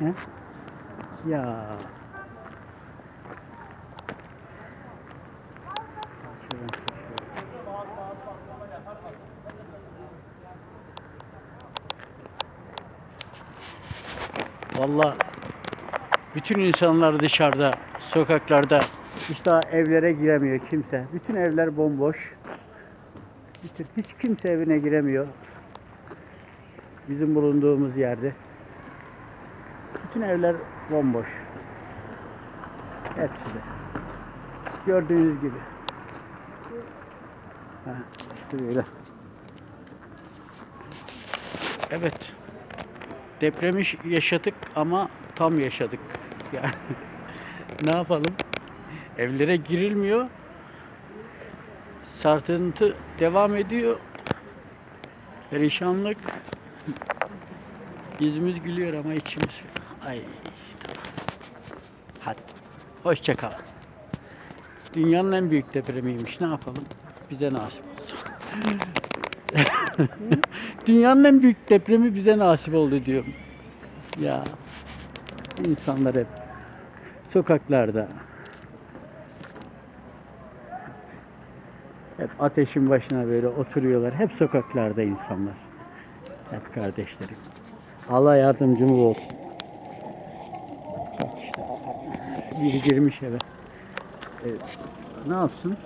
Ya. Valla bütün insanlar dışarıda, sokaklarda hiç daha evlere giremiyor kimse. Bütün evler bomboş. Bütün, hiç kimse evine giremiyor. Bizim bulunduğumuz yerde. Bütün evler bomboş. Hepsi de. Gördüğünüz gibi. Ha, işte böyle. Evet. Depremi yaşadık ama tam yaşadık. Yani ne yapalım? Evlere girilmiyor. Sarsıntı devam ediyor. Perişanlık. Yüzümüz gülüyor ama içimiz. Ay tamam. Hadi. Hoşça kal. Dünyanın en büyük depremiymiş. Ne yapalım? Bize nasip oldu. Dünyanın en büyük depremi bize nasip oldu diyorum. Ya insanlar hep sokaklarda hep ateşin başına böyle oturuyorlar. Hep sokaklarda insanlar. Hep kardeşlerim. Allah yardımcımız olsun. Biri girmiş eve. Evet. Ne yapsın?